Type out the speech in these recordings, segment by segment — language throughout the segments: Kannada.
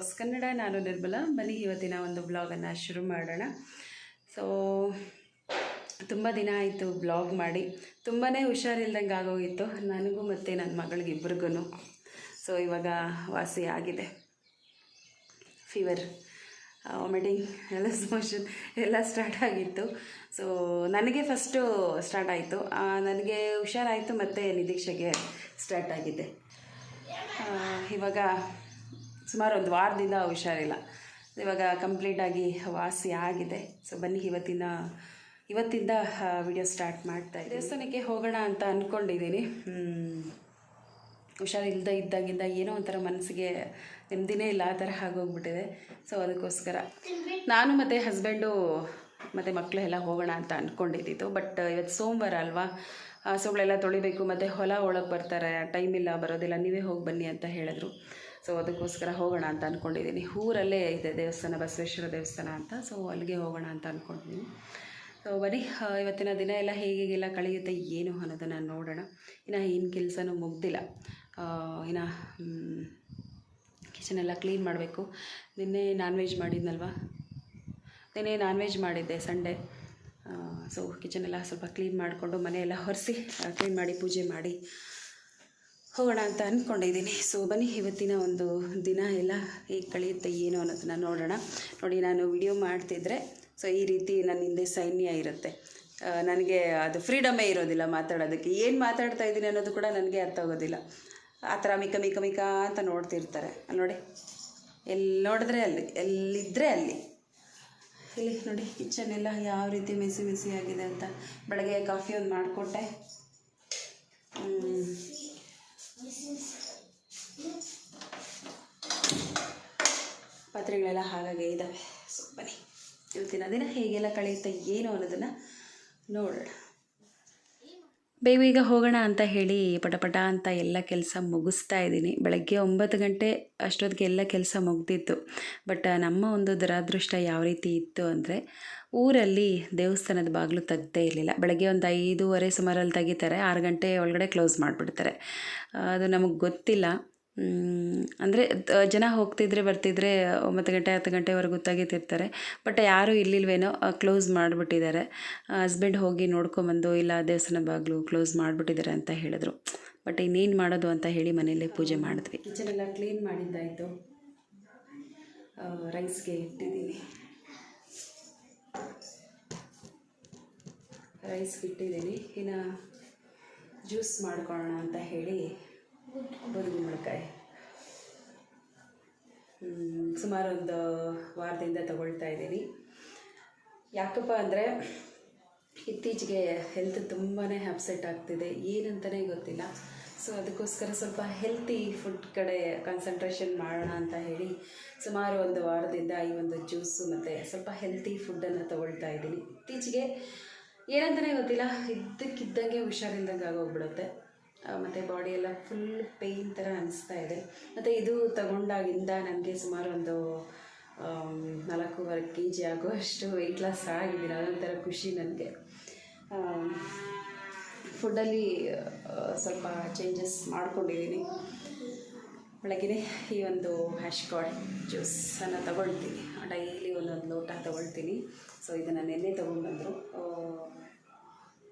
ವ್ಲಾಗ್ಸ್ ಕನ್ನಡ, ನಾನು ನಿರ್ಮಲ. ಬನ್ನಿ, ಇವತ್ತಿನ ಒಂದು ಬ್ಲಾಗನ್ನು ಶುರು ಮಾಡೋಣ. ಸೊ ತುಂಬ ದಿನ ಆಯಿತು ಬ್ಲಾಗ್ ಮಾಡಿ. ತುಂಬಾ ಹುಷಾರಿಲ್ದಂಗೆ ಆಗೋಗಿತ್ತು. ನನಗೂ ಮತ್ತು ನನ್ನ ಮಗಳಿಗಿಬ್ರಿಗೂ ಸೊ ಇವಾಗ ವಾಸಿ ಆಗಿದೆ. ಫೀವರ್ ವಾಮಿಟಿಂಗ್ ಎಲ್ಲ ಸ್ಮೋಷನ್ ಎಲ್ಲ ಸ್ಟಾರ್ಟ್ ಆಗಿತ್ತು. ಸೊ ನನಗೆ ಫಸ್ಟು ಸ್ಟಾರ್ಟ್ ಆಯಿತು. ನನಗೆ ಹುಷಾರಾಯಿತು, ಮತ್ತು ನಿರೀಕ್ಷೆಗೆ ಸ್ಟಾರ್ಟ್ ಆಗಿದೆ. ಇವಾಗ ಸುಮಾರು ಒಂದು ವಾರದಿಂದ ಹುಷಾರಿಲ್ಲ ಇವಾಗ ಕಂಪ್ಲೀಟಾಗಿ ವಾಸಿ ಆಗಿದೆ. ಸೊ ಬನ್ನಿ ಇವತ್ತಿನ ಇವತ್ತಿಂದ ವಿಡಿಯೋ ಸ್ಟಾರ್ಟ್ ಮಾಡ್ತಾ ಇದ್ದೀನಿ. ದೇವಸ್ಥಾನಕ್ಕೆ ಹೋಗೋಣ ಅಂತ ಅಂದ್ಕೊಂಡಿದ್ದೀನಿ ಹುಷಾರಿಲ್ಲದೆ ಇದ್ದಾಗಿಂದ ಏನೋ ಒಂಥರ ಮನಸ್ಸಿಗೆ ನೆಮ್ಮದಿನೇ ಇಲ್ಲ ಆ ಥರ ಆಗೋಗ್ಬಿಟ್ಟಿದೆ. ಸೊ ಅದಕ್ಕೋಸ್ಕರ ನಾನು ಮತ್ತು ಹಸ್ಬೆಂಡು ಮತ್ತು ಮಕ್ಕಳು ಎಲ್ಲ ಹೋಗೋಣ ಅಂತ ಅಂದ್ಕೊಂಡಿದ್ದಿತ್ತು ಬಟ್ ಇವತ್ತು ಸೋಮವಾರ ಅಲ್ವಾ? ಹಸುಗಳೆಲ್ಲ ತೊಳಿಬೇಕು ಮತ್ತು ಹೊಲ ಒಳಗೆ ಬರ್ತಾರೆ ಟೈಮ್ ಇಲ್ಲ ಬರೋದಿಲ್ಲ ನೀವೇ ಹೋಗಿ ಬನ್ನಿ ಅಂತ ಹೇಳಿದ್ರು. ಸೊ ಅದಕ್ಕೋಸ್ಕರ ಹೋಗೋಣ ಅಂತ ಅಂದ್ಕೊಂಡಿದ್ದೀನಿ ಊರಲ್ಲೇ ಇದೆ ದೇವಸ್ಥಾನ, ಬಸವೇಶ್ವರ ದೇವಸ್ಥಾನ ಅಂತ. ಸೊ ಅಲ್ಲಿಗೆ ಹೋಗೋಣ ಅಂತ ಅಂದ್ಕೊಂಡಿದ್ದೀನಿ ಸೊ ಬರೀ ಇವತ್ತಿನ ದಿನ ಎಲ್ಲ ಹೇಗೆಲ್ಲ ಕಳೆಯುತ್ತೆ, ಏನು ಅನ್ನೋದನ್ನು ನೋಡೋಣ. ಇನ್ನು ಏನು ಕೆಲಸನೂ ಮುಗ್ದಿಲ್ಲ. ಇನ್ನು ಕಿಚನ್ ಎಲ್ಲ ಕ್ಲೀನ್ ಮಾಡಬೇಕು. ನಿನ್ನೆ ನಾನ್ ವೆಜ್ ಮಾಡಿದ್ನಲ್ವಾ? ನಿನ್ನೆ ನಾನ್ ವೆಜ್ ಮಾಡಿದ್ದೆ ಸಂಡೇ ಸೊ ಕಿಚನ್ ಎಲ್ಲ ಸ್ವಲ್ಪ ಕ್ಲೀನ್ ಮಾಡಿಕೊಂಡು ಮನೆಯೆಲ್ಲ ಹೊರಿಸಿ ಕ್ಲೀನ್ ಮಾಡಿ ಪೂಜೆ ಮಾಡಿ. ಹೋಗೋಣ ಅಂತ ಅಂದ್ಕೊಂಡಿದ್ದೀನಿ ಸೊ, ಬನ್ನಿ, ಇವತ್ತಿನ ಒಂದು ದಿನ ಎಲ್ಲ ಹೇಗೆ ಕಳೆಯುತ್ತೆ, ಏನು ಅನ್ನೋದನ್ನ ನೋಡೋಣ. ನೋಡಿ, ನಾನು ವಿಡಿಯೋ ಮಾಡ್ತಿದ್ರೆ, ಸೊ, ಈ ರೀತಿ ನನ್ನ ಹಿಂದೆ ಸೈನ್ಯ ಇರುತ್ತೆ. ನನಗೆ ಅದು ಫ್ರೀಡಮೇ ಇರೋದಿಲ್ಲ ಮಾತಾಡೋದಕ್ಕೆ. ಏನು ಮಾತಾಡ್ತಾ ಇದ್ದೀನಿ ಅನ್ನೋದು ಕೂಡ ನನಗೆ ಅರ್ಥ ಆಗೋದಿಲ್ಲ. ಆ ಥರ ಮಿಕ ಮಿಕ ಮಿಕ ಅಂತ ನೋಡ್ತಿರ್ತಾರೆ. ನೋಡಿ ಎಲ್ಲಿ ನೋಡಿದ್ರೆ ಅಲ್ಲಿ ಎಲ್ಲಿದ್ದರೆ ಅಲ್ಲಿ. ಇಲ್ಲಿ ನೋಡಿ ಕಿಚನ್ ಎಲ್ಲ ಯಾವ ರೀತಿ ಮೆಸಿ ಮೆಸಿ ಆಗಿದೆ ಅಂತ. ಬೆಳಗ್ಗೆ ಕಾಫಿ ಒಂದು ಮಾಡಿಕೊಟ್ಟೆ. ಪಾತ್ರೆಗಳೆಲ್ಲ ಹಾಗಾಗಿ ಇದ್ದಾವೆ ಸೊ ಬನ್ನಿ ಇವತ್ತಿನ ದಿನ ಹೇಗೆಲ್ಲ ಕಳೆಯುತ್ತೆ ಏನು ಅನ್ನೋದನ್ನು ನೋಡೋಣ. ಬೇಗ ಬೇಗ ಹೋಗೋಣ ಅಂತ ಹೇಳಿ ಪಟಪಟ ಅಂತ ಎಲ್ಲ ಕೆಲಸ ಮುಗಿಸ್ತಾ ಇದ್ದೀನಿ. ಬೆಳಗ್ಗೆ ಒಂಬತ್ತು ಗಂಟೆ ಅಷ್ಟೊತ್ತಿಗೆ ಎಲ್ಲ ಕೆಲಸ ಮುಗ್ದಿತ್ತು. ಬಟ್ ನಮ್ಮ ಒಂದು ದುರಾದೃಷ್ಟ ಯಾವ ರೀತಿ ಇತ್ತು ಅಂದರೆ ಊರಲ್ಲಿ ದೇವಸ್ಥಾನದ ಬಾಗಿಲು ತೆಗ್ದೇ ಇರಲಿಲ್ಲ. ಬೆಳಗ್ಗೆ ಒಂದು ಐದೂವರೆ ಸುಮಾರಲ್ಲಿ ತೆಗಿತಾರೆ. ಆರು ಗಂಟೆ ಒಳಗಡೆ ಕ್ಲೋಸ್ ಮಾಡಿಬಿಡ್ತಾರೆ. ಅದು ನಮಗೆ ಗೊತ್ತಿಲ್ಲ. ಅಂದರೆ ಜನ ಹೋಗ್ತಿದ್ರೆ, ಬರ್ತಿದ್ರೆ, ಒಂಬತ್ತು ಗಂಟೆ, ಹತ್ತು ಗಂಟೆವರೆಗೂ ತೆಗಿತಿರ್ತಾರೆ. ಬಟ್ ಯಾರೂ ಇಲ್ಲಿಲ್ವೇನೋ ಕ್ಲೋಸ್ ಮಾಡಿಬಿಟ್ಟಿದ್ದಾರೆ. ಹಸ್ಬೆಂಡ್ ಹೋಗಿ ನೋಡ್ಕೊಂಬಂದು, ಇಲ್ಲ ದೇವಸ್ಥಾನ ಬಾಗಿಲು ಕ್ಲೋಸ್ ಮಾಡಿಬಿಟ್ಟಿದ್ದಾರೆ ಅಂತ ಹೇಳಿದ್ರು. ಬಟ್ ಇನ್ನೇನು ಮಾಡೋದು ಅಂತ ಹೇಳಿ ಮನೆಯಲ್ಲೇ ಪೂಜೆ ಮಾಡಿದ್ವಿ. Kitchen clean ಮಾಡಿದ್ದಾಯಿತು. ರೈಸ್ಗೆ ಇಟ್ಟಿದ್ದೀನಿ. ರೈಸ್ಗೆ ಇಟ್ಟಿದ್ದೀನಿ. ಇನ್ನು ಜ್ಯೂಸ್ ಮಾಡ್ಕೊಳ್ಳೋಣ ಅಂತ ಹೇಳಿ ಬದುಗುಂಬಳಕಾಯಿ ಸುಮಾರು ಒಂದು ವಾರದಿಂದ ತಗೊಳ್ತಾ ಇದ್ದೀನಿ. ಯಾಕಪ್ಪ ಅಂದರೆ ಇತ್ತೀಚೆಗೆ ಹೆಲ್ತ್ ತುಂಬಾ ಅಪ್ಸೆಟ್ ಆಗ್ತಿದೆ. ಏನಂತಲೇ ಗೊತ್ತಿಲ್ಲ. ಸೊ ಅದಕ್ಕೋಸ್ಕರ ಸ್ವಲ್ಪ ಹೆಲ್ತಿ ಫುಡ್ ಕಡೆ ಕಾನ್ಸಂಟ್ರೇಷನ್ ಮಾಡೋಣ ಅಂತ ಹೇಳಿ ಸುಮಾರು ಒಂದು ವಾರದಿಂದ ಈ ಒಂದು ಜ್ಯೂಸು ಮತ್ತು ಸ್ವಲ್ಪ ಹೆಲ್ತಿ ಫುಡ್ಡನ್ನು ತಗೊಳ್ತಾ ಇದ್ದೀನಿ. ಇತ್ತೀಚೆಗೆ ಏನಂತಲೇ ಗೊತ್ತಿಲ್ಲ. ಇದ್ದಕ್ಕಿದ್ದಂಗೆ ಹುಷಾರಿಲ್ದಂಗೆ ಆಗೋಗ್ಬಿಡುತ್ತೆ. ಮತ್ತು ಬಾಡಿ ಎಲ್ಲ ಫುಲ್ ಪೇಯ್ನ್ ಥರ ಅನಿಸ್ತಾ ಇದೆ. ಮತ್ತು ಇದು ತಗೊಂಡಾಗಿಂದ ನನಗೆ ಸುಮಾರು ಒಂದು ನಾಲ್ಕೂವರೆ ಕೆ ಜಿ ಆಗುವಷ್ಟು ವೆಯ್ಟ್ ಲಾಸ್ ಆಗಿದ್ದೀನಿ ಅದೊಂಥರ ಖುಷಿ ನನಗೆ. ಫುಡ್ಡಲ್ಲಿ ಸ್ವಲ್ಪ ಚೇಂಜಸ್ ಮಾಡ್ಕೊಂಡಿದ್ದೀನಿ ಬೆಳಗ್ಗೆ ಈ ಒಂದು ಹ್ಯಾಶ್ ಕಾರ್ಡ್ ಜ್ಯೂಸನ್ನು ತಗೊಳ್ತೀನಿ. ಡೈಲಿ ಒಂದೊಂದು ಲೋಟ ತಗೊಳ್ತೀನಿ. ಸೊ ಇದನ್ನು ನೆನ್ನೆ ತೊಗೊಂಡ್ಬಂದರು.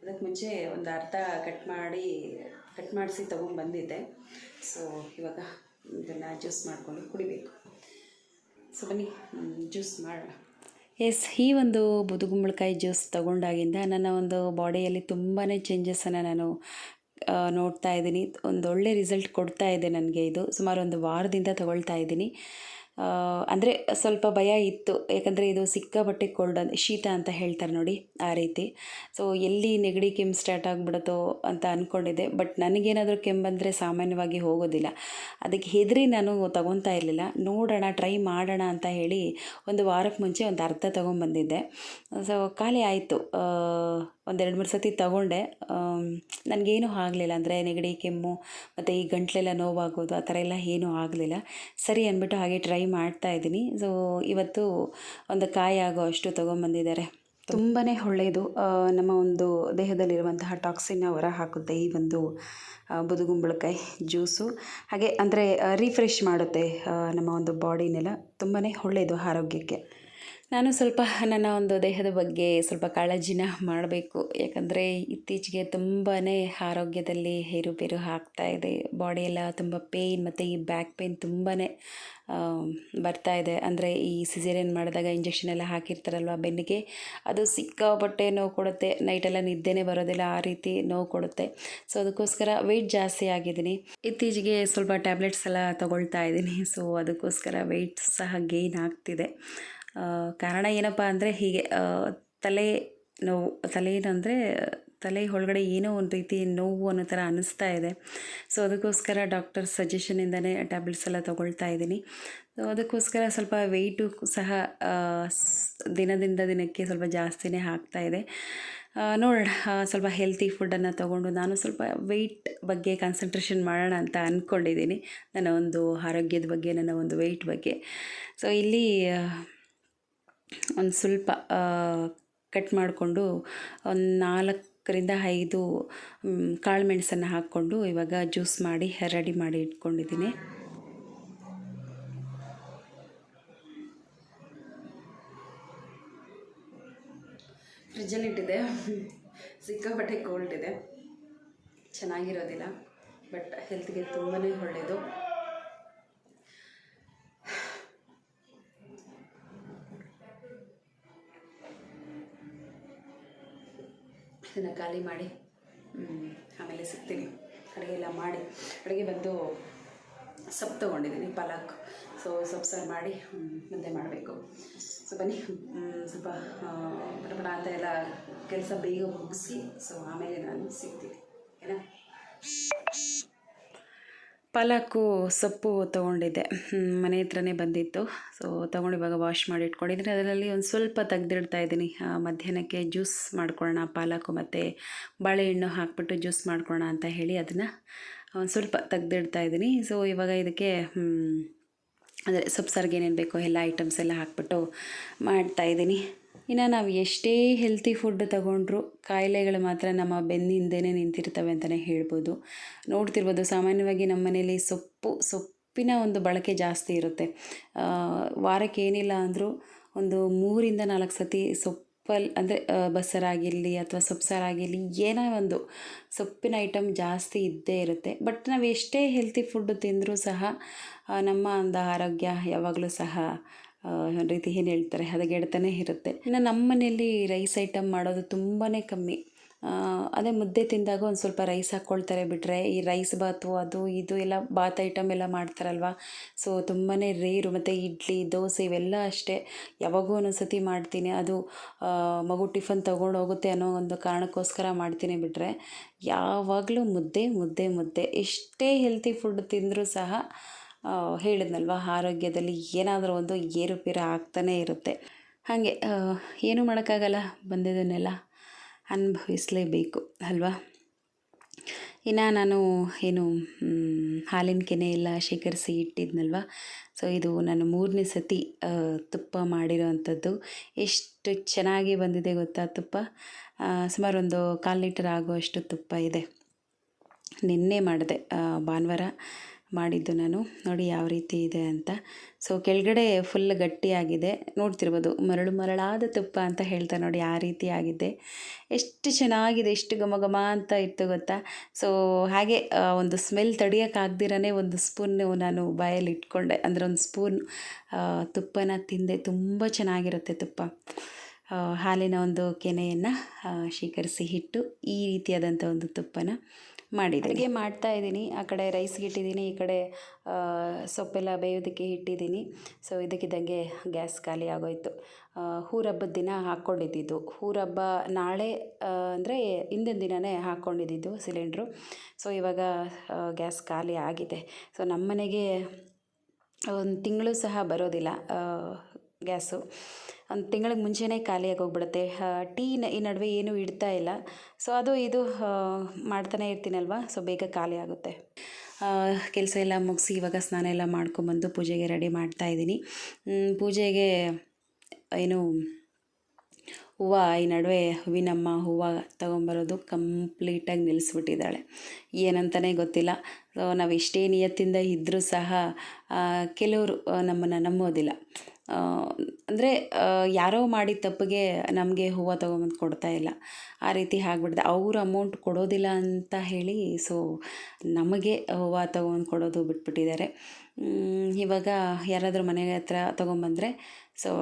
ಅದಕ್ಕೆ ಮುಂಚೆ ಒಂದು ಅರ್ಧ ಕಟ್ ಮಾಡಿ ಕಟ್ ಮಾಡಿಸಿ ತೊಗೊಂಡ್ಬಂದಿದ್ದೆ ಸೊ ಇವಾಗ ಇದನ್ನು ಜ್ಯೂಸ್ ಮಾಡಿಕೊಂಡು ಕುಡಿಬೇಕು. ಸೊ ಬನ್ನಿ ಜ್ಯೂಸ್ ಮಾಡೋಣ ಎಸ್ ಈ ಒಂದು ಬುದುಗುಂಬಳಕಾಯಿ ಜ್ಯೂಸ್ ತಗೊಂಡಾಗಿಂದ ನನ್ನ ಒಂದು ಬಾಡಿಯಲ್ಲಿ ತುಂಬಾ ಚೇಂಜಸನ್ನು ನಾನು ನೋಡ್ತಾ ಇದ್ದೀನಿ. ಒಂದೊಳ್ಳೆ ರಿಸಲ್ಟ್ ಕೊಡ್ತಾ ಇದೆ ನನಗೆ ಇದು. ಸುಮಾರು ಒಂದು ವಾರದಿಂದ ತಗೊಳ್ತಾ ಇದ್ದೀನಿ. ಅಂದರೆ ಸ್ವಲ್ಪ ಭಯ ಇತ್ತು. ಯಾಕಂದರೆ ಇದು ಸಿಕ್ಕಾಪಟ್ಟೆ ಕೋಲ್ಡ್ ಶೀತ ಅಂತ ಹೇಳ್ತಾರೆ ನೋಡಿ ಆ ರೀತಿ. ಸೊ ಎಲ್ಲಿ ನೆಗಡಿ ಕೆಮ್ಮು ಸ್ಟಾರ್ಟ್ ಆಗಿಬಿಡುತ್ತೋ ಅಂತ ಅಂದ್ಕೊಂಡಿದ್ದೆ ಬಟ್ ನನಗೇನಾದರೂ ಕೆಮ್ಮು ಬಂದರೆ ಸಾಮಾನ್ಯವಾಗಿ ಹೋಗೋದಿಲ್ಲ. ಅದಕ್ಕೆ ಹೆದರಿ ನಾನು ತಗೊತಾ ಇರಲಿಲ್ಲ. ನೋಡೋಣ ಟ್ರೈ ಮಾಡೋಣ ಅಂತ ಹೇಳಿ ಒಂದು ವಾರಕ್ಕೆ ಮುಂಚೆ ಒಂದು ಅರ್ಧ ತೊಗೊಂಬಂದಿದ್ದೆ. ಸೊ ಖಾಲಿ ಆಯಿತು. ಒಂದೆರಡು ಮೂರು ಸತಿ ತಗೊಂಡೆ. ನನಗೇನು ಆಗಲಿಲ್ಲ. ಅಂದರೆ ನೆಗಡಿ, ಕೆಮ್ಮು, ಮತ್ತು ಈ ಗಂಟ್ಲೆಲ್ಲ ನೋವಾಗೋದು, ಆ ಥರ ಎಲ್ಲ ಏನೂ ಆಗಲಿಲ್ಲ. ಸರಿ ಅಂದ್ಬಿಟ್ಟು ಹಾಗೆ ಟ್ರೈ ಮಾಡ್ತಾ ಇದ್ದೀನಿ. ಸೊ ಇವತ್ತು ಒಂದು ಕಾಯಿ ಆಗೋ ಅಷ್ಟು ತೊಗೊಂಬಂದಿದ್ದಾರೆ. ತುಂಬಾ ಒಳ್ಳೆಯದು. ನಮ್ಮ ಒಂದು ದೇಹದಲ್ಲಿರುವಂತಹ ಟಾಕ್ಸಿನ್ನ ಹೊರ ಹಾಕುತ್ತೆ ಈ ಒಂದು ಬುದುಗುಂಬಳಕಾಯಿ ಜ್ಯೂಸು ಹಾಗೆ ಅಂದರೆ ರಿಫ್ರೆಶ್ ಮಾಡುತ್ತೆ ನಮ್ಮ ಒಂದು ಬಾಡಿನೆಲ್ಲ ತುಂಬಾ ಒಳ್ಳೆಯದು ಆರೋಗ್ಯಕ್ಕೆ. ನಾನು ಸ್ವಲ್ಪ ನನ್ನ ಒಂದು ದೇಹದ ಬಗ್ಗೆ ಸ್ವಲ್ಪ ಕಾಳಜಿನ ಮಾಡಬೇಕು. ಯಾಕಂದರೆ ಇತ್ತೀಚೆಗೆ ತುಂಬಾ ಆರೋಗ್ಯದಲ್ಲಿ ಏರುಪೇರು ಆಗ್ತಾ ಇದೆ. ಬಾಡಿಯೆಲ್ಲ ತುಂಬ ಪೇಯ್ನ್ ಮತ್ತು ಈ ಬ್ಯಾಕ್ ಪೇಯ್ನ್ ತುಂಬಾ ಬರ್ತಾ ಇದೆ. ಅಂದರೆ ಈ ಸಿಸೇರಿಯನ್ ಮಾಡಿದಾಗ ಇಂಜೆಕ್ಷನ್ ಎಲ್ಲ ಹಾಕಿರ್ತಾರಲ್ವ ಬೆನ್ನಿಗೆ, ಅದು ಸಿಕ್ಕಾಪಟ್ಟೆ ನೋವು ಕೊಡುತ್ತೆ. ನೈಟೆಲ್ಲ ನಿದ್ದೆನೇ ಬರೋದಿಲ್ಲ, ಆ ರೀತಿ ನೋವು ಕೊಡುತ್ತೆ. ಸೊ ಅದಕ್ಕೋಸ್ಕರ ವೆಯ್ಟ್ ಜಾಸ್ತಿ ಆಗಿದ್ದೀನಿ. ಇತ್ತೀಚೆಗೆ ಸ್ವಲ್ಪ ಟ್ಯಾಬ್ಲೆಟ್ಸ್ ಎಲ್ಲ ತಗೊಳ್ತಾ ಇದ್ದೀನಿ. ಸೊ ಅದಕ್ಕೋಸ್ಕರ ವೆಯ್ಟ್ ಸಹ ಗೇನ್ ಆಗ್ತಿದೆ. ಕಾರಣ ಏನಪ್ಪ ಅಂದರೆ ಹೀಗೆ ತಲೆ ನೋವು, ತಲೆ ಏನಂದರೆ, ತಲೆ ಒಳಗಡೆ ಏನೋ ಒಂದು ರೀತಿ ನೋವು ಅನ್ನೋ ಥರ ಅನ್ನಿಸ್ತಾ ಇದೆ. ಸೊ ಅದಕ್ಕೋಸ್ಕರ ಡಾಕ್ಟರ್ ಸಜೆಷನಿಂದನೇ ಟ್ಯಾಬ್ಲೆಟ್ಸ್ ಎಲ್ಲ ತೊಗೊಳ್ತಾ ಇದ್ದೀನಿ. ಸೊ ಅದಕ್ಕೋಸ್ಕರ ಸ್ವಲ್ಪ ವೆಯ್ಟು ಸಹ ದಿನದಿಂದ ದಿನಕ್ಕೆ ಸ್ವಲ್ಪ ಜಾಸ್ತಿನೇ ಆಗ್ತಾ ಇದೆ. ನೋಡ ಸ್ವಲ್ಪ ಹೆಲ್ತಿ ಫುಡ್ಡನ್ನು ತೊಗೊಂಡು ನಾನು ಸ್ವಲ್ಪ ವೆಯ್ಟ್ ಬಗ್ಗೆ ಕಾನ್ಸಂಟ್ರೇಷನ್ ಮಾಡೋಣ ಅಂತ ಅಂದ್ಕೊಂಡಿದ್ದೀನಿ ನನ್ನ ಒಂದು ಆರೋಗ್ಯದ ಬಗ್ಗೆ, ನನ್ನ ಒಂದು ವೆಯ್ಟ್ ಬಗ್ಗೆ. ಸೊ ಇಲ್ಲಿ ಒಂದು ಸ್ವಲ್ಪ ಕಟ್ ಮಾಡಿಕೊಂಡು ಒಂದು ನಾಲ್ಕರಿಂದ ಐದು ಕಾಳು ಮೆಣಸನ್ನು ಹಾಕ್ಕೊಂಡು ಇವಾಗ ಜ್ಯೂಸ್ ಮಾಡಿ ರೆಡಿ ಮಾಡಿ ಇಟ್ಕೊಂಡಿದ್ದೀನಿ. ಫ್ರಿಜ್ಜಲ್ಲಿ ಇಟ್ಟಿದೆ ಸಿಕ್ಕಾಪಟ್ಟೆ ಕೋಲ್ಡ್ ಇದೆ. ಚೆನ್ನಾಗಿರೋದಿಲ್ಲ ಬಟ್ ಹೆಲ್ತ್ಗೆ ತುಂಬಾ ಒಳ್ಳೆಯದು ಇದನ್ನು ಖಾಲಿ ಮಾಡಿ ಆಮೇಲೆ ಸಿಗ್ತೀನಿ. ಅಡುಗೆ ಎಲ್ಲ ಮಾಡಿ ಅಡುಗೆ ಬಂದು ಸೊಪ್ಪು ತೊಗೊಂಡಿದ್ದೀನಿ ಪಾಲಕ್ ಸೊ ಸೊಪ್ಪು ಸಾರು ಮಾಡಿ ಮುಂದೆ ಮಾಡಬೇಕು. ಸೊ ಬನ್ನಿ. ಸ್ವಲ್ಪ ಆ, ಪಟ ಪಟ ಅಂತ ಎಲ್ಲ ಕೆಲಸ ಬೇಗ ಮುಗಿಸಿ ಸೊ ಆಮೇಲೆ ನಾನು ಸಿಗ್ತೀನಿ. ಓಕೆನಾ ಪಾಲಕ್ಕು, ಸೊಪ್ಪು ತೊಗೊಂಡಿದ್ದೆ. ಮನೆ ಹತ್ರನೇ ಬಂದಿತ್ತು. ಸೊ ತೊಗೊಂಡು ಇವಾಗ ವಾಶ್ ಮಾಡಿ ಇಟ್ಕೊಂಡಿದ್ದೀನಿ. ಅದರಲ್ಲಿ ಒಂದು ಸ್ವಲ್ಪ ತೆಗೆದಿಡ್ತಾ ಇದ್ದೀನಿ. ಮಧ್ಯಾಹ್ನಕ್ಕೆ ಜ್ಯೂಸ್ ಮಾಡ್ಕೊಳ್ಳೋಣ, ಪಾಲಕ್ಕು ಮತ್ತು ಬಾಳೆಹಣ್ಣು ಹಾಕ್ಬಿಟ್ಟು ಜ್ಯೂಸ್ ಮಾಡ್ಕೊಳ್ಳೋಣ ಅಂತ ಹೇಳಿ ಅದನ್ನು ಒಂದು ಸ್ವಲ್ಪ ತೆಗೆದಿಡ್ತಾ ಇದ್ದೀನಿ. ಸೊ ಇವಾಗ ಇದಕ್ಕೆ ಅಂದರೆ ಸೊಪ್ಪು ಸಾರಿಗೆ ಏನೇನು ಬೇಕೋ ಎಲ್ಲ ಐಟಮ್ಸ್ ಎಲ್ಲ ಹಾಕ್ಬಿಟ್ಟು ಮಾಡ್ತಾಯಿದ್ದೀನಿ ಇನ್ನು ನಾವು ಎಷ್ಟೇ ಹೆಲ್ತಿ ಫುಡ್ ತಗೊಂಡ್ರು ಕಾಯಿಲೆಗಳು ಮಾತ್ರ ನಮ್ಮ ಬೆನ್ನಿಂದೇ ನಿಂತಿರ್ತವೆ ಅಂತಲೇ ಹೇಳ್ಬೋದು. ನೋಡ್ತಿರ್ಬೋದು ಸಾಮಾನ್ಯವಾಗಿ ನಮ್ಮ ಮನೇಲಿ ಸೊಪ್ಪು, ಸೊಪ್ಪಿನ ಒಂದು ಬಳಕೆ ಜಾಸ್ತಿ ಇರುತ್ತೆ. ವಾರಕ್ಕೆ ಏನಿಲ್ಲ ಅಂದರೂ ಒಂದು ಮೂರಿಂದ ನಾಲ್ಕು ಸತಿ ಸೊಪ್ಪಲ್ಲಿ ಅಂದರೆ ಬಸ್ಸರಾಗಿರಲಿ ಅಥವಾ ಸೊಪ್ಪು ಸಾರಾಗಿರಲಿ ಏನೋ ಒಂದು ಸೊಪ್ಪಿನ ಐಟಮ್ ಜಾಸ್ತಿ ಇದ್ದೇ ಇರುತ್ತೆ. ಬಟ್ ನಾವು ಎಷ್ಟೇ ಹೆಲ್ತಿ ಫುಡ್ ತಿಂದರೂ ಸಹ ನಮ್ಮ ಒಂದು ಆರೋಗ್ಯ ಯಾವಾಗಲೂ ಸಹ ರೀತಿ ಏನು ಹೇಳ್ತಾರೆ, ಹದಗೆಡ್ತಾನೆ ಇರುತ್ತೆ. ಇನ್ನು ನಮ್ಮ ಮನೆಯಲ್ಲಿ ರೈಸ್ ಐಟಮ್ ಮಾಡೋದು ತುಂಬಾ ಕಮ್ಮಿ. ಅದೇ ಮುದ್ದೆ ತಿಂದಾಗ ಒಂದು ಸ್ವಲ್ಪ ರೈಸ್ ಹಾಕ್ಕೊಳ್ತಾರೆ ಬಿಟ್ಟರೆ ಈ ರೈಸ್ ಬಾತು, ಅದು, ಇದು ಎಲ್ಲ ಬಾತ್ ಐಟಮ್ ಎಲ್ಲ ಮಾಡ್ತಾರಲ್ವ? ಸೊ ತುಂಬಾ ರೇರು ಮತ್ತು ಇಡ್ಲಿ, ದೋಸೆ ಇವೆಲ್ಲ ಅಷ್ಟೇ. ಯಾವಾಗೂ ಒಂದೊಂದ್ಸತಿ ಮಾಡ್ತೀನಿ. ಅದು ಮಗು ಟಿಫನ್ ತೊಗೊಂಡು ಹೋಗುತ್ತೆ ಅನ್ನೋ ಒಂದು ಕಾರಣಕ್ಕೋಸ್ಕರ ಮಾಡ್ತೀನಿ ಬಿಟ್ಟರೆ ಯಾವಾಗಲೂ ಮುದ್ದೆ ಮುದ್ದೆ ಮುದ್ದೆ. ಎಷ್ಟೇ ಹೆಲ್ತಿ ಫುಡ್ ತಿಂದರೂ ಸಹ ಹೇಳಿದ್ನಲ್ವ, ಆರೋಗ್ಯದಲ್ಲಿ ಏನಾದರೂ ಒಂದು ಏರುಪೇರು ಆಗ್ತಾನೇ ಇರುತ್ತೆ. ಹಾಗೆ ಏನು ಮಾಡೋಕ್ಕಾಗಲ್ಲ, ಬಂದಿದ್ದನ್ನೆಲ್ಲ ಅನುಭವಿಸಲೇಬೇಕು, ಅಲ್ವಾ? ಇನ್ನು ನಾನು ಏನು ಹಾಲಿನ ಕೆನೆ ಎಲ್ಲ ಶೇಖರಿಸಿ ಇಟ್ಟಿದ್ನಲ್ವ? ಸೊ ಇದು ನಾನು ಮೂರನೇ ಸತಿ ತುಪ್ಪ ಮಾಡಿರೋ ಅಂಥದ್ದು ಎಷ್ಟು ಚೆನ್ನಾಗಿ ಬಂದಿದೆ ಗೊತ್ತಾ ತುಪ್ಪ? ಸುಮಾರು ಒಂದು ಕಾಲು ಲೀಟರ್ ಆಗುವಷ್ಟು ತುಪ್ಪ ಇದೆ. ನಿನ್ನೆ ಮಾಡಿದೆ ಭಾನುವಾರ. ಮಾಡಿದ್ದು ನಾನು. ನೋಡಿ ಯಾವ ರೀತಿ ಇದೆ ಅಂತ. ಸೊ ಕೆಳಗಡೆ ಫುಲ್ ಗಟ್ಟಿಯಾಗಿದೆ. ನೋಡ್ತಿರ್ಬೋದು, ಮರಳು ಮರಳಾದ ತುಪ್ಪ ಅಂತ ಹೇಳ್ತಾರೆ ನೋಡಿ ಆ ರೀತಿ ಆಗಿದೆ. ಎಷ್ಟು ಚೆನ್ನಾಗಿದೆ, ಎಷ್ಟು ಘಮ ಘಮ ಅಂತ ಇತ್ತು ಗೊತ್ತಾ? ಸೊ ಹಾಗೆ ಒಂದು ಸ್ಮೆಲ್ ತಡಿಯೋಕ್ಕಾಗ್ದಿರೇ ಒಂದು ಸ್ಪೂನ್ ನಾನು ಬಾಯಲ್ಲಿ ಇಟ್ಕೊಂಡೆ. ಅಂದರೆ ಒಂದು ಸ್ಪೂನ್ ತುಪ್ಪನ ತಿಂದೆ. ತುಂಬ ಚೆನ್ನಾಗಿರುತ್ತೆ ತುಪ್ಪ. ಹಾಲಿನ ಒಂದು ಕೆನೆಯನ್ನು ಶೇಖರಿಸಿ ಹಿಟ್ಟು ಈ ರೀತಿಯಾದಂಥ ಒಂದು ತುಪ್ಪನ. ಮಾಡಿದೆ ಅಡುಗೆ ಮಾಡ್ತಾ ಇದ್ದೀನಿ. ಆ ಕಡೆ ರೈಸ್ಗೆ ಇಟ್ಟಿದ್ದೀನಿ, ಈ ಕಡೆ ಸೊಪ್ಪೆಲ್ಲ ಬೇಯೋದಕ್ಕೆ ಇಟ್ಟಿದ್ದೀನಿ. ಸೊ ಇದಕ್ಕಿದ್ದಂಗೆ ಗ್ಯಾಸ್ ಖಾಲಿ ಆಗೋಯ್ತು. ಹೂರಬ್ಬದ ದಿನ ಹಾಕ್ಕೊಂಡಿದ್ದಿದ್ದು. ಹೂರಬ್ಬ ನಾಳೆ ಅಂದರೆ ಹಿಂದಿನ ದಿನವೇ ಹಾಕ್ಕೊಂಡಿದ್ದಿದ್ದು ಸಿಲಿಂಡ್ರು ಸೊ ಇವಾಗ ಗ್ಯಾಸ್ ಖಾಲಿ ಆಗಿದೆ. ಸೊ ನಮ್ಮ ಮನೆಗೆ ಒಂದು ತಿಂಗಳು ಸಹ ಬರೋದಿಲ್ಲ. ಗ್ಯಾಸು. ಒಂದು ತಿಂಗಳಿಗೆ ಮುಂಚೆನೇ ಖಾಲಿಯಾಗಿ ಹೋಗ್ಬಿಡುತ್ತೆ. ಟೀ ಈ ನಡುವೆ ಏನೂ ಇಡ್ತಾ ಇಲ್ಲ. ಸೊ, ಅದು ಇದು ಮಾಡ್ತಾನೆ ಇರ್ತೀನಲ್ವ? ಸೊ, ಬೇಗ ಖಾಲಿ ಆಗುತ್ತೆ. ಕೆಲಸ ಎಲ್ಲ ಮುಗಿಸಿ ಇವಾಗ ಸ್ನಾನ ಎಲ್ಲ ಮಾಡ್ಕೊಂಬಂದು ಪೂಜೆಗೆ ರೆಡಿ ಮಾಡ್ತಾ ಇದ್ದೀನಿ. ಪೂಜೆಗೆ ಏನು, ಹೂವು, ಈ ನಡುವೆ ಹೂವಿನಮ್ಮ ಹೂವು ತೊಗೊಂಬರೋದು ಕಂಪ್ಲೀಟಾಗಿ ನಿಲ್ಲಿಸ್ಬಿಟ್ಟಿದ್ದಾಳೆ ಏನಂತಲೇ ಗೊತ್ತಿಲ್ಲ. ಸೊ, ನಾವು ಎಷ್ಟೇ ನಿಯತ್ತಿಂದ ಇದ್ದರೂ ಸಹ ಕೆಲವರು ನಮ್ಮನ್ನು ನಂಬೋದಿಲ್ಲ. ಅಂದರೆ ಯಾರೋ ಮಾಡಿದ ತಪ್ಪಿಗೆ ನಮಗೆ ಹೂವು ತೊಗೊಂಬಂದು ಕೊಡ್ತಾ ಇಲ್ಲ. ಆ ರೀತಿ ಆಗ್ಬಿಡ್ತು ಅವರು ಅಮೌಂಟ್ ಕೊಡೋದಿಲ್ಲ ಅಂತ ಹೇಳಿ ಸೊ ನಮಗೆ ಹೂವು ತೊಗೊಂಬಂದು ಕೊಡೋದು ಬಿಟ್ಬಿಟ್ಟಿದ್ದಾರೆ. ಇವಾಗ ಯಾರಾದರೂ ಮನೆ ಹತ್ರ ತೊಗೊಂಬಂದರೆ ಸೊ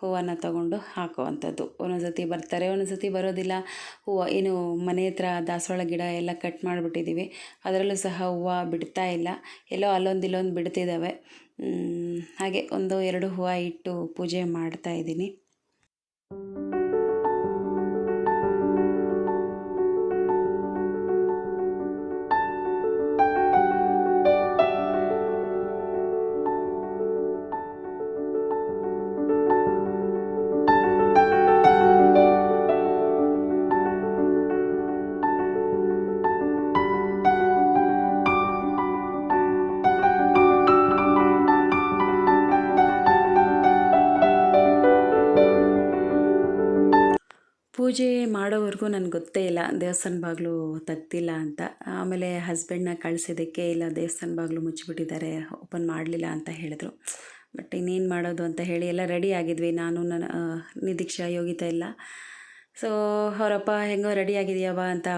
ಹೂವನ್ನು ತಗೊಂಡು ಹಾಕುವಂಥದ್ದು. ಒಂದೊಂದು ಸತಿ ಬರ್ತಾರೆ ಒಂದೊಂದು ಸತಿ ಬರೋದಿಲ್ಲ. ಹೂವು ಏನು ಮನೆ ಹತ್ರ ದಾಸವಾಳ ಗಿಡ ಎಲ್ಲ ಕಟ್ ಮಾಡಿಬಿಟ್ಟಿದ್ದೀವಿ ಅದರಲ್ಲೂ ಸಹ ಹೂವು ಬಿಡ್ತಾ ಇಲ್ಲ. ಎಲ್ಲೋ ಅಲ್ಲೊಂದು ಇಲ್ಲೊಂದು ಬಿಡ್ತಿದ್ದಾವೆ ಹಾಗೆ ಒಂದು ಎರಡು ಹೂವು ಇಟ್ಟು ಪೂಜೆ ಮಾಡ್ತಾ ಇದ್ದೀನಿ. ಪೂಜೆ ಮಾಡೋವರೆಗೂ ನನಗೆ ಗೊತ್ತೇ ಇಲ್ಲ, ದೇವಸ್ಥಾನ ಬಾಗಿಲು ತೆಗ್ದಿಲ್ಲ ಅಂತ. ಆಮೇಲೆ ಹಸ್ಬೆಂಡ್ನ ಕಳಿಸಿದ್ದಕ್ಕೆ ಇಲ್ಲ, ದೇವಸ್ಥಾನ ಬಾಗಿಲು ಮುಚ್ಚಿಬಿಟ್ಟಿದ್ದಾರೆ ಓಪನ್ ಮಾಡಲಿಲ್ಲ ಅಂತ ಹೇಳಿದ್ರು. ಬಟ್ ಇನ್ನೇನು ಮಾಡೋದು ಅಂತ ಹೇಳಿ ಎಲ್ಲ ರೆಡಿ ಆಗಿದ್ವಿ. ನಾನು ನನ್ನ ನಿದೀಕ್ಷಾ, ಯೋಗಿತಾ ಎಲ್ಲ. ಸೊ ಅವರಪ್ಪ, ಹೆಂಗೋ ರೆಡಿ ಆಗಿದೆಯವ ಅಂತ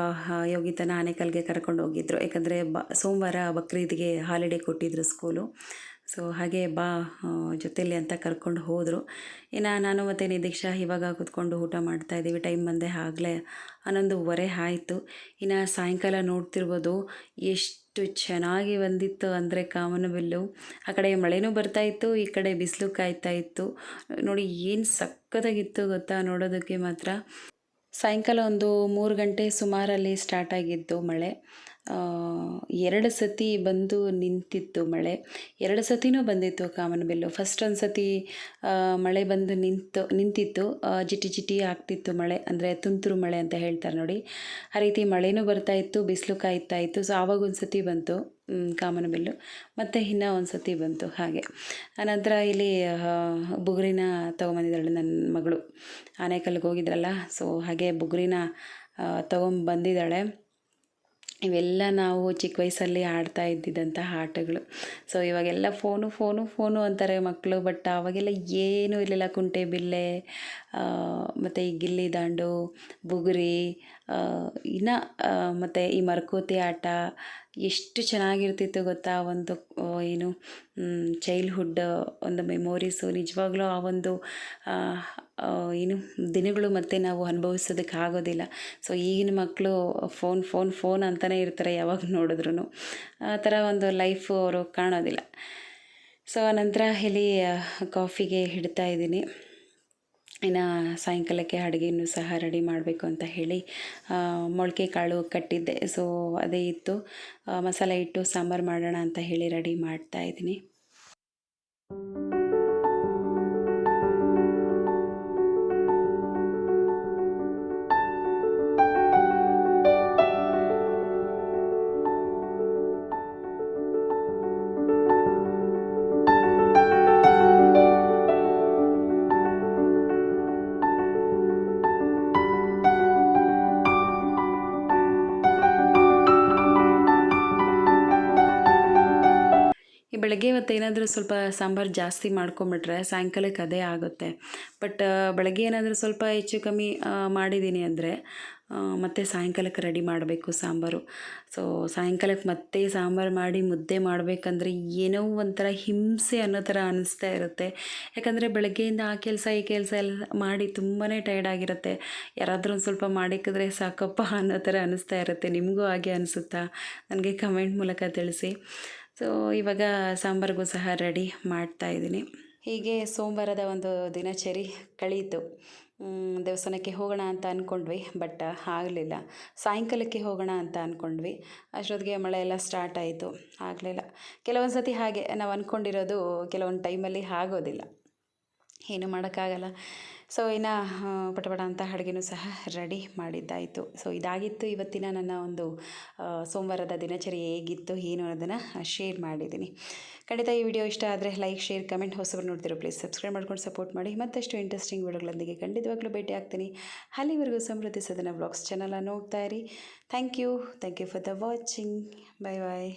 ಯೋಗಿತನ ಆನೆಕಲ್ಗೆ ಕರ್ಕೊಂಡು ಹೋಗಿದ್ರು ಯಾಕಂದರೆ ಬ, ಸೋಮವಾರ ಬಕ್ರೀದ್ಗೆ ಹಾಲಿಡೇ ಕೊಟ್ಟಿದ್ರು ಸ್ಕೂಲು ಸೊ ಹಾಗೆ ಬಾ ಜೊತೆಯಲ್ಲಿ ಅಂತ ಕರ್ಕೊಂಡು ಹೋದರು. ಇನ್ನು ನಾನು ಮತ್ತು ನಿದೀಕ್ಷಾ ಇವಾಗ ಕೂತ್ಕೊಂಡು ಊಟ ಮಾಡ್ತಾ ಇದ್ದೀವಿ. ಟೈಮ್ ಬಂದೆ ಆಗಲೇ ಹನ್ನೊಂದುವರೆ ಆಯಿತು. ಇನ್ನು ಸಾಯಂಕಾಲ ನೋಡ್ತಿರ್ಬೋದು. ಎಷ್ಟು ಚೆನ್ನಾಗಿ ಬಂದಿತ್ತು ಅಂದರೆ ಕಾಮನಬಿಲ್ಲು ಆ ಕಡೆ ಮಳೆನೂ ಬರ್ತಾಯಿತ್ತು ಈ ಕಡೆ ಬಿಸಿಲು ಕಾಯ್ತಾ ಇತ್ತು. ನೋಡಿ ಏನು ಸಕ್ಕತ್ತಾಗಿತ್ತು ಗೊತ್ತಾ ನೋಡೋದಕ್ಕೆ ಮಾತ್ರ. ಸಾಯಂಕಾಲ ಒಂದು ಮೂರು ಗಂಟೆ ಸುಮಾರಲ್ಲಿ ಸ್ಟಾರ್ಟ್ ಆಗಿದ್ದು ಮಳೆ. ಎರಡು ಸತಿ ಬಂದು ನಿಂತಿತ್ತು ಮಳೆ. ಎರಡು ಸತಿನೂ ಬಂದಿತ್ತು ಕಾಮನಬಿಲ್ಲು ಫಸ್ಟ್ ಒಂದು ಸತಿ ಮಳೆ ಬಂದು ನಿಂತು, ನಿಂತಿತ್ತು. ಜಿಟಿ ಜಿಟಿ ಆಗ್ತಿತ್ತು ಮಳೆ. ಅಂದರೆ ತುಂತುರು ಮಳೆ ಅಂತ ಹೇಳ್ತಾರೆ ನೋಡಿ. ಆ ರೀತಿ ಮಳೆನೂ ಬರ್ತಾ ಇತ್ತು, ಬಿಸಿಲು ಕಾಯ್ತಾ ಇತ್ತು. ಸೊ ಆವಾಗ ಒಂದು ಸತಿ ಬಂತು ಕಾಮನಬಿಲ್ಲು ಮತ್ತು ಇನ್ನೂ ಒಂದು ಸತಿ ಬಂತು ಹಾಗೆ. ಆನಂತರ ಇಲ್ಲಿ ಬುಗುರಿನ ತೊಗೊಂಬಂದಿದ್ದಾಳೆ ನನ್ನ ಮಗಳು. ಆನೆಕಲ್ಲಿಗೆ ಹೋಗಿದ್ರಲ್ಲ. ಸೊ ಹಾಗೆ ಬುಗುರಿನ ತೊಗೊಂಬಂದಿದ್ದಾಳೆ. ಇವೆಲ್ಲ ನಾವು ಚಿಕ್ಕ ವಯಸ್ಸಲ್ಲಿ ಆಡ್ತಾ ಇದ್ದಿದ್ದಂತಹ ಆಟಗಳು. ಸೊ ಇವಾಗೆಲ್ಲ ಫೋನು ಫೋನು ಫೋನು ಅಂತಾರೆ ಮಕ್ಕಳು ಬಟ್ ಆವಾಗೆಲ್ಲ ಏನೂ ಇರಲಿಲ್ಲ. ಕುಂಟೆ ಬಿಲ್ಲೆ ಮತ್ತು ಈ ಗಿಲ್ಲಿ ದಾಂಡು, ಬುಗುರಿ ಇನ್ನು ಮತ್ತು ಈ ಮರಕೋತಿ ಆಟ, ಎಷ್ಟು ಚೆನ್ನಾಗಿರ್ತಿತ್ತು ಗೊತ್ತಾ? ಒಂದು ಏನು ಚೈಲ್ಡ್ಹುಡ್ ಒಂದು ಮೆಮೊರೀಸು ನಿಜವಾಗ್ಲೂ ಆ ಒಂದು ಏನು ದಿನಗಳು ಮತ್ತೆ ನಾವು ಅನುಭವಿಸೋದಕ್ಕೆ ಆಗೋದಿಲ್ಲ. ಸೊ ಈಗಿನ ಮಕ್ಕಳು ಫೋನ್ ಫೋನ್ ಫೋನ್ ಅಂತಲೇ ಇರ್ತಾರೆ ಯಾವಾಗ ನೋಡಿದ್ರು ಆ ಥರ ಒಂದು ಲೈಫು ಅವರು ಕಾಣೋದಿಲ್ಲ. ಸೊ ನಂತರ ಇಲ್ಲಿ ಕಾಫಿಗೆ ಹಿಡ್ತಾ ಇದ್ದೀನಿ. ಇನ್ನು ಸಾಯಂಕಾಲಕ್ಕೆ ಅಡುಗೆಯನ್ನು ಸಹ ರೆಡಿ ಮಾಡಬೇಕು ಅಂತ ಹೇಳಿ ಮೊಳಕೆ ಕಾಳು ಕಟ್ಟಿದ್ದೆ. ಸೊ ಅದೇ ಇತ್ತು. ಮಸಾಲೆ ಇಟ್ಟು ಸಾಂಬಾರು ಮಾಡೋಣ ಅಂತ ಹೇಳಿ ರೆಡಿ ಮಾಡ್ತಾ ಇದ್ದೀನಿ. ಬೆಳಗ್ಗೆ ಹೊತ್ತು ಏನಾದರೂ ಸ್ವಲ್ಪ ಸಾಂಬಾರು ಜಾಸ್ತಿ ಮಾಡ್ಕೊಂಬಿಟ್ರೆ ಸಾಯಂಕಾಲಕ್ಕೆ ಅದೇ ಆಗುತ್ತೆ. ಬಟ್ ಬೆಳಗ್ಗೆ ಏನಾದರೂ ಸ್ವಲ್ಪ ಹೆಚ್ಚು ಕಮ್ಮಿ ಮಾಡಿದ್ದೀನಿ ಅಂದರೆ ಮತ್ತೆ ಸಾಯಂಕಾಲಕ್ಕೆ ರೆಡಿ ಮಾಡಬೇಕು ಸಾಂಬಾರು. ಸೊ ಸಾಯಂಕಾಲಕ್ಕೆ ಮತ್ತೆ ಸಾಂಬಾರು ಮಾಡಿ ಮುದ್ದೆ ಮಾಡಬೇಕಂದ್ರೆ ಏನೋ ಒಂಥರ ಹಿಂಸೆ ಅನ್ನೋ ಥರ ಅನ್ನಿಸ್ತಾ ಇರುತ್ತೆ. ಯಾಕಂದರೆ ಬೆಳಗ್ಗೆಯಿಂದ ಆ ಕೆಲಸ, ಈ ಕೆಲಸ ಎಲ್ಲ ಮಾಡಿ ತುಂಬಾ ಟೈರ್ಡ್ ಆಗಿರುತ್ತೆ. ಯಾರಾದರೂ ಒಂದು ಸ್ವಲ್ಪ ಮಾಡಿಕ್ಕಿದ್ರೆ ಸಾಕಪ್ಪ ಅನ್ನೋ ಥರ ಅನ್ನಿಸ್ತಾ ಇರುತ್ತೆ. ನಿಮಗೂ ಹಾಗೆ ಅನಿಸುತ್ತಾ? ನನಗೆ ಕಮೆಂಟ್ ಮೂಲಕ ತಿಳಿಸಿ. ಸೊ ಇವಾಗ ಸಾಂಬಾರಿಗೂ ಸಹ ರೆಡಿ ಮಾಡ್ತಾ ಇದ್ದೀನಿ. ಹೀಗೆ ಸೋಮವಾರದ ಒಂದು ದಿನಚರಿ ಕಳೀತು. ದೇವಸ್ಥಾನಕ್ಕೆ ಹೋಗೋಣ ಅಂತ ಅಂದ್ಕೊಂಡ್ವಿ ಬಟ್ ಆಗಲಿಲ್ಲ. ಸಾಯಂಕಾಲಕ್ಕೆ ಹೋಗೋಣ ಅಂತ ಅಂದ್ಕೊಂಡ್ವಿ ಅಷ್ಟೊತ್ತಿಗೆ ಮಳೆ ಎಲ್ಲ ಸ್ಟಾರ್ಟ್ ಆಯಿತು. ಆಗಲಿಲ್ಲ. ಕೆಲವೊಂದು ಸತಿ ಹಾಗೆ ನಾವು ಅಂದ್ಕೊಂಡಿರೋದು ಕೆಲವೊಂದು ಟೈಮಲ್ಲಿ ಆಗೋದಿಲ್ಲ. ಏನು ಮಾಡೋಕ್ಕಾಗಲ್ಲ. ಸೊ ಇನ್ನು ಪಟಪಟ ಅಂತ ಅಡುಗೆನೂ ಸಹ ರೆಡಿ ಮಾಡಿದ್ದಾಯಿತು. ಸೊ ಇದಾಗಿತ್ತು ಇವತ್ತಿನ ನನ್ನ ಒಂದು ಸೋಮವಾರದ ದಿನಚರಿ ಹೇಗಿತ್ತು, ಏನು ಅನ್ನೋದನ್ನು ಶೇರ್ ಮಾಡಿದ್ದೀನಿ. ಖಂಡಿತ ಈ ವಿಡಿಯೋ ಇಷ್ಟ ಆದರೆ ಲೈಕ್ ಶೇರ್ ಕಮೆಂಟ್ ಹೊಸಬ್ರು ನೋಡ್ತಿರೋ ಪ್ಲೀಸ್ ಸಬ್ಸ್ಕ್ರೈಬ್ ಮಾಡ್ಕೊಂಡು ಸಪೋರ್ಟ್ ಮಾಡಿ. ಮತ್ತಷ್ಟು ಇಂಟ್ರೆಸ್ಟಿಂಗ್ ವಿಡಿಯೋಗಳೊಂದಿಗೆ ಖಂಡಿತವಾಗ್ಲೂ ಭೇಟಿ ಆಗ್ತೀನಿ. ಅಲ್ಲಿವರೆಗೂ ಸಮೃದ್ಧಿ ಸದನ ಬ್ಲಾಗ್ಸ್ ಚಾನಲ ನೋಡ್ತಾ ಇರಿ. Thank you thank you for the watching bye bye